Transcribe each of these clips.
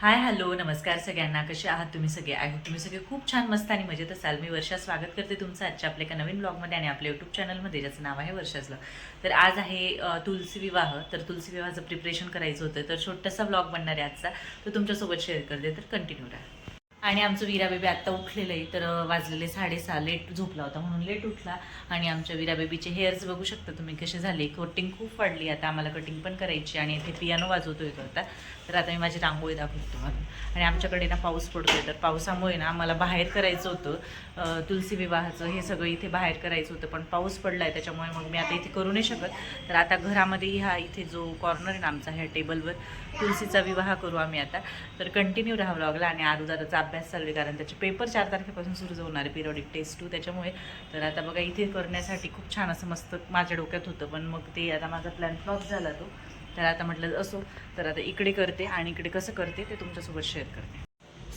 Hi hello नमस्कार सगळ्यांना. कसे आहात तुम्ही सगळे? आय होप तुम्ही सगळे खूप छान मस्त आणि मजेत असाल. मी वर्षा स्वागत करते तुमचं आजच्या आपल्या एका नवीन ब्लॉगमध्ये आणि आपल्या यूट्यूब चॅनलमध्ये ज्याचं नाव आहे वर्षाचं तर आज आहे तुलसी विवाह. तर तुलसी विवाहाचं प्रिपरेशन करायचं होतं. तर छोटासा ब्लॉग बनणार आहे आजचा. तो तुमच्यासोबत शेअर करते. तर कंटिन्यू राहा. आणि आमचं वीरा बेबी आत्ता उठलेलं आहे तर वाजलेले साडेसहा लेट झोपला होता म्हणून लेट उठला. आणि आमच्या वीरा बेबीचे हेअर्स बघू शकता तुम्ही कसे झाले. कटिंग खूप वाढली आता आम्हाला कटिंग पण करायची आणि इथे पियानो वाजवतोय तो आता. तर आता मी माझी रांगोळी दाखवतो तुम्हाला आणि आमच्याकडे ना पाऊस पडतोय तर पावसामुळे ना आम्हाला बाहेर करायचं होतं. तुलसी विवाहाचं हे सगळं इथे बाहेर करायचं होतं पण पाऊस पडला आहे त्याच्यामुळे मग मी आता इथे करू नाही शकत. तर आता घरामध्ये ह्या इथे जो कॉर्नर आहे ना आमचा ह्या टेबलवर तुलसीचा विवाह करू आम्ही आता. तर कंटिन्यू राहावं लागला आणि आरुदाचा अभ्यास चालू आहे कारण त्याचे पेपर चार तारखेपासून सुरू होणार आहे पिरियॉडिक टेस्ट टू त्याच्यामुळे. तर आता बघा इथे करण्यासाठी खूप छान असं मस्त माझ्या डोक्यात होतं पण मग ते आता माझा प्लॅन फ्लॉप झाला तो. तर आता म्हटलं असो तर आता इकडे करते आणि इकडे कसं करते ते तुमच्यासोबत शेअर करते.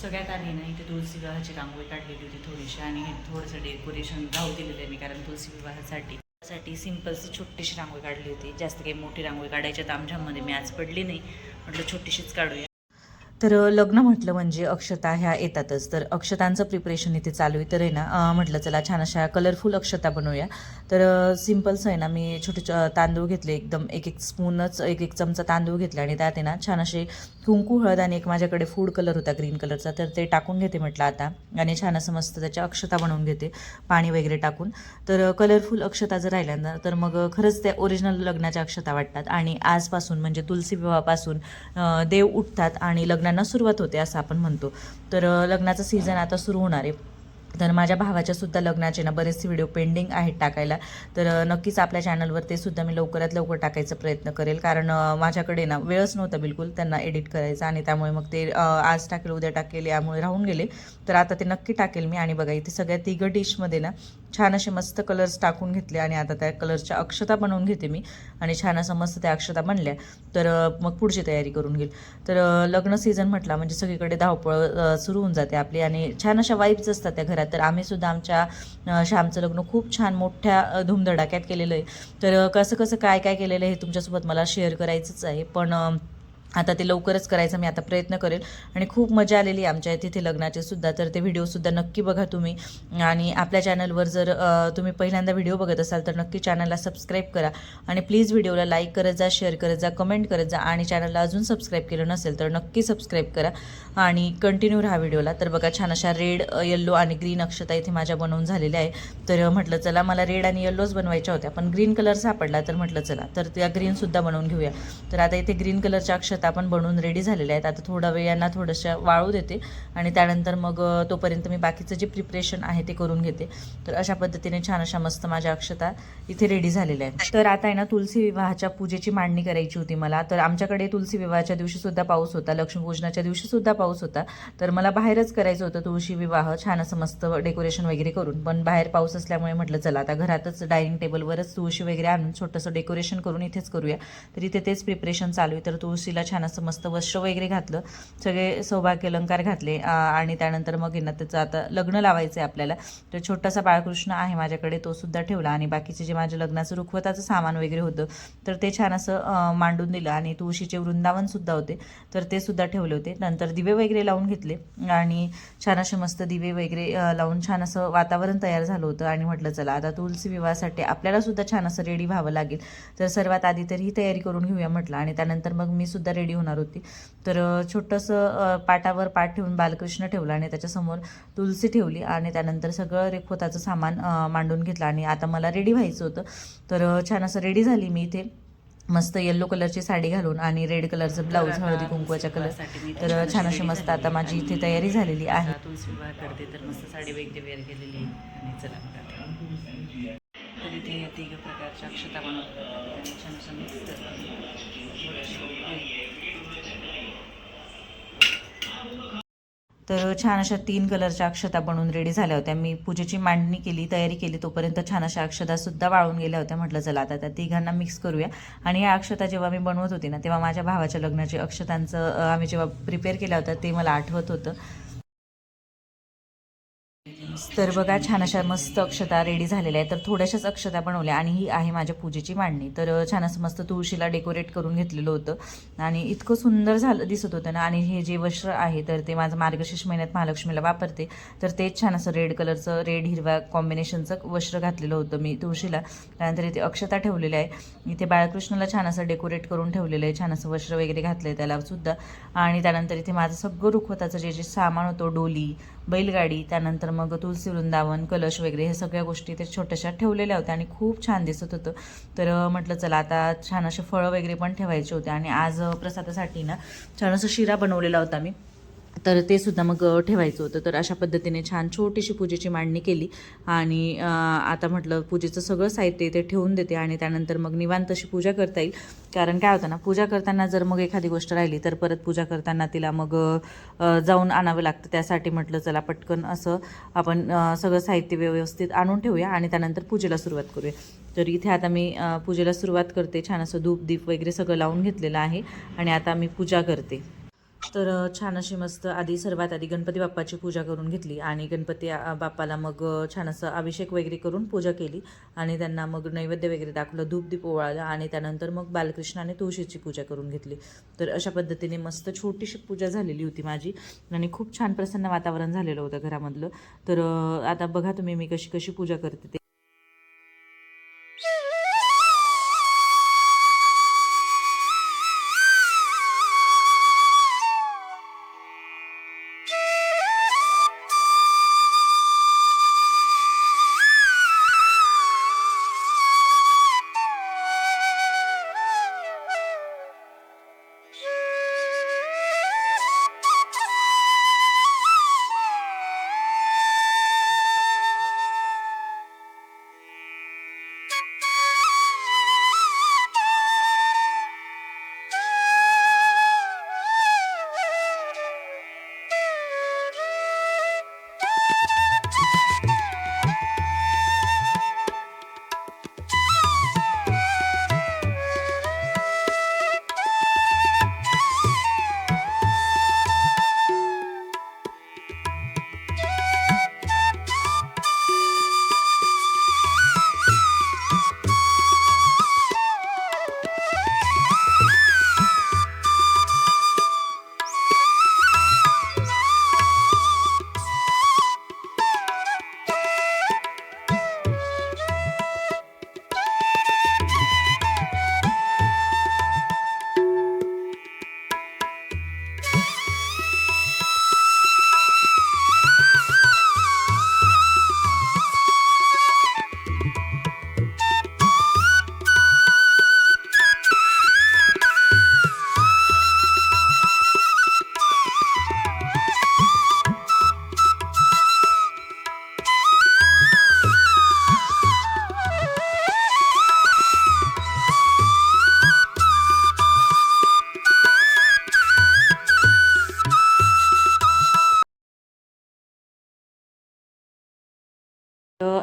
सगळ्यात आधी ना इथे तुळशी विवाहाची रांगोळी काढलेली होती थोडीशी आणि थोडंसं डेकोरेशन राहू दिलेलं आहे मी कारण तुळसी विवाहासाठी साठी सिम्पलची छोटीशी रांगोळी काढली होती. जास्त काही मोठी रांगोळी काढायच्या तामझाममध्ये मी आज पडली नाही. म्हटलं छोटीशीच काढूया. तर लग्न म्हटलं म्हणजे अक्षता ह्या येतातच. तर अक्षतांचं प्रिपरेशन इथे चालू आहे. तर आहे ना म्हटलं चला छान अशा कलरफुल अक्षता बनवूया. तर सिम्पलचं आहे ना मी छोटे तांदूळ घेतले एकदम एक एक स्पूनच एक एक चमचा तांदूळ घेतले आणि त्यात आहे ना छान असे कुंकू हळद आणि एक माझ्याकडे फूड कलर होता ग्रीन कलरचा तर ते टाकून घेते म्हटलं आता आणि छान असं मस्त त्याच्या अक्षता बनवून घेते पाणी वगैरे टाकून. तर कलरफुल अक्षता जर राहिल्या ना तर मग खरंच त्या ओरिजिनल लग्नाच्या अक्षता वाटतात आणि आजपासून म्हणजे तुलसी विवाहापासून देव उठतात आणि लग्नांना सुरुवात होते असं आपण म्हणतो. तर लग्नाचा सीझन आता सुरू होणार आहे. तर माझ्या भावाच्या सुद्धा लग्नाचे ना बरेचसे व्हिडिओ पेंडिंग आहेत टाकायला. तर नक्कीच आपल्या चॅनलवर ते सुद्धा मी लवकरात लवकर टाकायचा प्रयत्न करेल. कारण माझ्याकडे ना वेळच नव्हता बिलकुल त्यांना एडिट करायचा आणि त्यामुळे मग ते आज टाकेल उद्या टाकेल यामुळे राहून गेले. तर आता ते नक्की टाकेल मी. आणि बघा इथे सगळ्या तिघं डिशमध्ये ना छान असे मस्त कलर्स टाकून घेतले आणि आता त्या कलर्सच्या अक्षता बनवून घेते मी. आणि छान असं मस्त त्या अक्षता बनल्या. तर मग पुढची तयारी करून घेईल. तर लग्न सीझन म्हटला म्हणजे सगळीकडे धावपळ सुरू होऊन जाते आपली. आणि छान अशा वाईब्स असतात त्या घरात. तर आम्ही सुद्धा आमच्या श्यामचं लग्न खूप छान मोठ्या धुमधडाक्यात धूमधडाक्यात केलेलं आहे. तर कसं कसं काय काय केलेलं आहे हे तुमच्यासोबत मला शेअर करायचंच आहे. पण आता ते लवकरच करायचं मी आता प्रयत्न करेल. आणि खूप मजा आलेली आमच्या तिथे लग्नाचे सुद्धा. तर ते व्हिडिओसुद्धा नक्की बघा तुम्ही. आणि आपल्या चॅनलवर जर तुम्ही पहिल्यांदा व्हिडिओ बघत असाल तर नक्की चॅनलला सबस्क्राईब करा. आणि प्लीज व्हिडिओला लाईक करत जा शेअर करत जा कमेंट करत जा. आणि चॅनलला अजून सबस्क्राईब केलं नसेल तर नक्की सबस्क्राईब करा. आणि कंटिन्यू राहा व्हिडिओला तर बघा छान अशा रेड येल्लो आणि ग्रीन अक्षता इथे माझ्या बनवून झालेल्या आहे तर म्हटलं चला मला रेड आणि येल्लोच बनवायच्या होत्या. पण ग्रीन कलर सापडला तर म्हटलं चला तर त्या ग्रीनसुद्धा बनवून घेऊया. तर आता इथे ग्रीन कलरच्या अक्षता आपण बनवून रेडी झालेल्या आहेत. आता थोडा वेळ यांना थोडंसं वाळू देते आणि त्यानंतर मग तोपर्यंत मी बाकीचं जे प्रिपरेशन आहे ते करून घेते. तर अशा पद्धतीने छान अशा मस्त माझ्या अक्षता इथे रेडी झालेल्या आहेत. तर आता आहे ना तुलसी विवाहाच्या पूजेची मांडणी करायची होती मला. तर आमच्याकडे तुलसी विवाहाच्या दिवशी सुद्धा पाऊस होता. लक्ष्मीपूजनाच्या दिवशी सुद्धा पाऊस होता. तर मला बाहेरच करायचं होतं तुळशी विवाह छान असं मस्त डेकोरेशन वगैरे करून. पण बाहेर पाऊस असल्यामुळे म्हटलं चला आता घरातच डायनिंग टेबलवरच तुळशी वगैरे आणून छोटंसं डेकोरेशन करून इथेच करूया. तर इथे तेच प्रिपरेशन चालू आहे. तर तुळशीला छान असं मस्त वस्त्र वगैरे घातलं. सगळे सौभाग्य अलंकार घातले. आणि त्यानंतर मग यांना ना त्याचं आता लग्न लावायचं आहे आपल्याला. तर छोटासा बाळकृष्ण आहे माझ्याकडे तो सुद्धा ठेवला. आणि बाकीचे जे माझ्या लग्नाचं रुखवताचं सामान वगैरे होतं तर ते छान असं मांडून दिलं. आणि तुळशीचे वृंदावन सुद्धा होते तर ते सुद्धा ठेवले होते. नंतर दिवे वगैरे लावून घेतले. आणि छान असे मस्त दिवे वगैरे लावून छान असं वातावरण तयार झालं होतं. आणि म्हटलं चला आता तुलसी विवाहासाठी आपल्याला सुद्धा छान असं रेडी व्हावं लागेल. तर सर्वात आधी तर ही तयारी करून घेऊया म्हटलं. आणि त्यानंतर मग मी सुद्धा रेडी होणार होती. तर छोटंसं पाटावर पाठ ठेवून बालकृष्ण ठेवला आणि त्याच्यासमोर तुलसी ठेवली आणि त्यानंतर सगळं रेखोताचं सामान मांडून घेतलं आणि आता मला रेडी व्हायचं होतं. तर छान असं रेडी झाली मी इथे. मस्त येल्लो कलरची साडी घालून आणि रेड कलरचं ब्लाऊज हळदी कुंकवाच्या कलर तर छान अशी मस्त आता माझी इथे तयारी झालेली आहे. तुलसी विवाह करते तर मस्त साडी वगैरे वेअर केलेली आहे. आणि चला मग आता. तर इथे तिघ प्रकारच्या अक्षता बनवतात. छान असं मिक्स तर छान अशा तीन कलरच्या अक्षता बनवून रेडी झाल्या होत्या. मी पूजेची मांडणी केली तयारी केली तोपर्यंत छान अशा अक्षतासुद्धा वाळून गेल्या होत्या. म्हटलं चला आता त्या तिघांना मिक्स करूया. आणि या अक्षता जेव्हा मी बनवत होती ना तेव्हा माझ्या भावाच्या लग्नाचे अक्षतांचं आम्ही जेव्हा प्रिपेअर केल्या होत्या ते मला आठवत होतं. तर बघा छान अशा मस्त अक्षता रेडी झालेल्या आहेत. तर थोड्याशाच अक्षता बनवल्या आणि ही आहे माझ्या पूजेची मांडणी. तर छान असं मस्त तुळशीला डेकोरेट करून घेतलेलं होतं. आणि इतकं सुंदर झालं दिसत होतं ना. आणि हे जे वस्त्र आहे तर ते माझं मार्गशीर्ष महिन्यात महालक्ष्मीला वापरते. तर तेच छान असं रेड कलरचं रेड हिरव्या कॉम्बिनेशनचं वस्त्र घातलेलं होतं मी तुळशीला. त्यानंतर इथे अक्षता ठेवलेल्या आहे इथे बाळकृष्णाला छान असं डेकोरेट करून ठेवलेलं आहे. छान असं वस्त्र वगैरे घातलं आहे त्याला सुद्धा. आणि त्यानंतर इथे माझं सगळं रुखवताचं जे जे सामान होतं डोली बैलगाडी त्यानंतर मग तू तुलसी वृंदावन कलश वगैरे हे सगळ्या गोष्टी ते छोट्याशा ठेवलेल्या होत्या आणि खूप छान दिसत होतं. तर म्हटलं चला आता छान असे फळं वगैरे पण ठेवायचे होते आणि आज प्रसादासाठी ना छान असं शिरा बनवलेला होता मी. तर ते सुद्धा मग ठेवायचं होतं. तर अशा पद्धतीने छान छोटीशी पूजेची मांडणी केली. आणि आता म्हटलं पूजेचं सगळं साहित्य इथे ठेवून देते आणि त्यानंतर मग निवांत अशी पूजा करता येईल. कारण काय होतं ना पूजा करताना जर मग एखादी गोष्ट राहिली तर परत पूजा करताना तिला मग जाऊन आणावं लागतं. त्यासाठी म्हटलं चला पटकन असं आपण सगळं साहित्य व्यवस्थित आणून ठेवूया आणि त्यानंतर पूजेला सुरुवात करूया. तर इथे आता मी पूजेला सुरुवात करते. छान असं धूप दीप वगैरे सगळं लावून घेतलेलं आहे आणि आता मी पूजा करते. तर छान अशी मस्त आधी सर्वात आधी गणपती बाप्पाची पूजा करून घेतली आणि गणपती बाप्पाला मग छान असं अभिषेक वगैरे करून पूजा केली आणि त्यांना मग नैवेद्य वगैरे दाखवलं धूप दीप ओवाळलं आणि त्यानंतर मग बालकृष्णाने तुळशीची पूजा करून घेतली. तर अशा पद्धतीने मस्त छोटीशी पूजा झालेली होती माझी आणि खूप छान प्रसन्न वातावरण झालेलं होतं घरामधलं. तर आता बघा तुम्ही मी कशी कशी पूजा करते ते.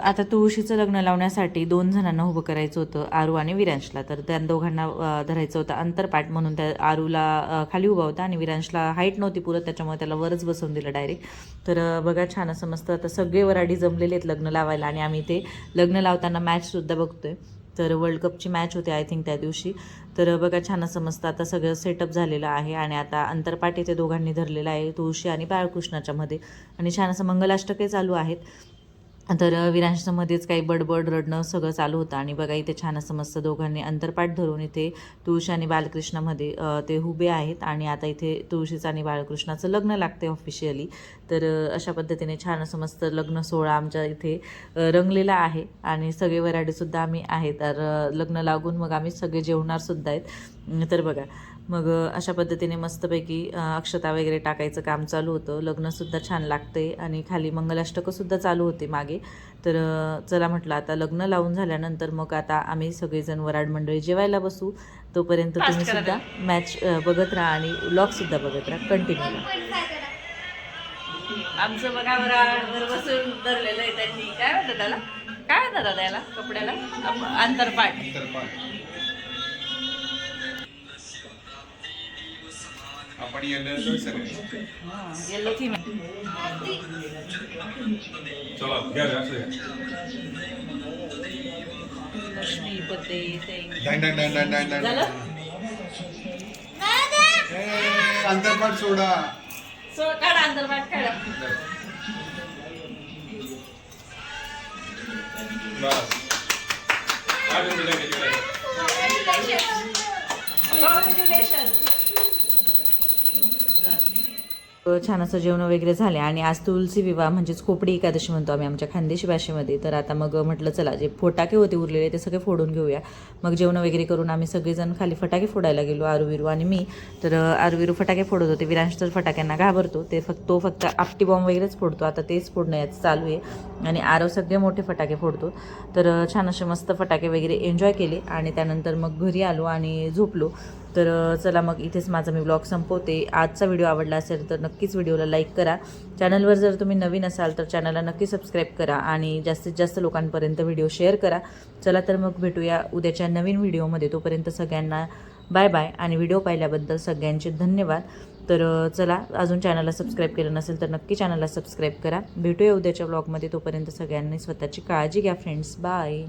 आता तुळशीचं लग्न लावण्यासाठी दोन जणांना उभं करायचं होतं आरू आणि विरांशला. तर त्या दोघांना धरायचं होतं अंतरपाठ म्हणून. त्या आरूला खाली उभा होता आणि विरांशला हाईट नव्हती पुरत त्याच्यामुळे त्याला वरच बसवून दिलं डायरेक्ट तर बघा छान असं मस्त आता सगळे वराडी जमलेले आहेत लग्न लावायला आणि आम्ही ते लग्न लावताना मॅचसुद्धा बघतोय. तर वर्ल्ड कपची मॅच होती आय थिंक त्या दिवशी. तर बघा छान असं मस्त आता सगळं सेटअप झालेलं आहे आणि आता अंतरपाठ इथे दोघांनी धरलेलं आहे तुळशी आणि बाळकृष्णाच्यामध्ये आणि छान असं मंगलाष्टके चालू आहेत. तर विरांशमध्येच काही बडबड रडणं सगळं चालू होतं आणि बघा इथे छान असं मस्त दोघांनी अंतरपाठ धरून इथे तुळशी आणि बालकृष्णामध्ये ते उभे आहेत आणि आता इथे तुळशीचं आणि बाळकृष्णाचं लग्न लागते ऑफिशियली तर अशा पद्धतीने छान असं मस्त लग्न सोहळा आमच्या इथे रंगलेला आहे आणि सगळे वराडीसुद्धा आम्ही आहे तर लग्न लागून मग आम्ही सगळे जेवणारसुद्धा आहेत. तर बघा मग अशा पद्धतीने मस्तपैकी अक्षता वगैरे टाकायचं काम चालू होतं. लग्नसुद्धा छान लागते आणि खाली मंगलाष्टकंसुद्धा चालू होते मागे. तर चला म्हटलं आता लग्न लावून झाल्यानंतर मग आता आम्ही सगळेजण वराड मंडळी जेवायला बसू. तोपर्यंत तुम्ही सुद्धा मॅच बघत राहा आणि व्लॉगसुद्धा बघत राहा. कंटिन्यू आमचं बघा वराडवर बसून धरलेलं आहे त्यांनी. काय म्हणतात त्याला? काय म्हणतात दादा याला कपड्याला अंतरपाठ आपण येलो सगळे. येल्लो थीम चला घ्या घ्या. लक्ष्मी पते डाय डाय डाय डाय डाय डाय झालं? ए, अंतरपाठ सोडा काढा अंतरपाठ काढा. बस? छान असं जेवण वगैरे झाले. आणि आज तुलसी विवाह म्हणजेच खोपडी एकादशी म्हणतो आम्ही आमच्या खानदेशी भाषेमध्ये. तर आता मग म्हटलं चला जे फटाके होते उरलेले ते सगळे फोडून घेऊया. मग जेवण वगैरे करून आम्ही सगळेजण खाली फटाके फोडायला गेलो आरुविरू आणि मी. तर आरुविरू फटाके फोडत होते. विरांश तर फटाक्यांना घाबरतो. ते फक्त तो फक्त आपटी बॉम्ब वगैरेच फोडतो. आता तेच फोडणं याचं चालू आहे. आणि आरव सगळे मोठे फटाके फोडतो. तर छान असे मस्त फटाके वगैरे एन्जॉय केले. आणि त्यानंतर मग घरी आलो आणि झोपलो. तर चला मग इथेच माझा मी ब्लॉग संपवते. आजचा व्हिडिओ आवडला असेल तर नक्कीच व्हिडिओला लाईक करा. चॅनलवर जर तुम्ही नवीन असाल तर चॅनलला नक्की सबस्क्राईब करा आणि जास्तीत जास्त लोकांपर्यंत व्हिडिओ शेअर करा. चला तर मग भेटूया उद्याच्या नवीन व्हिडिओमध्ये. तोपर्यंत सगळ्यांना बाय बाय आणि व्हिडिओ पाहिल्याबद्दल सगळ्यांचे धन्यवाद. तर चला अजून चॅनलला सबस्क्राईब केलं नसेल तर नक्की चॅनलला सबस्क्राईब करा. भेटूया उद्याच्या ब्लॉगमध्ये. तोपर्यंत सगळ्यांनी स्वतःची काळजी घ्या फ्रेंड्स. बाय.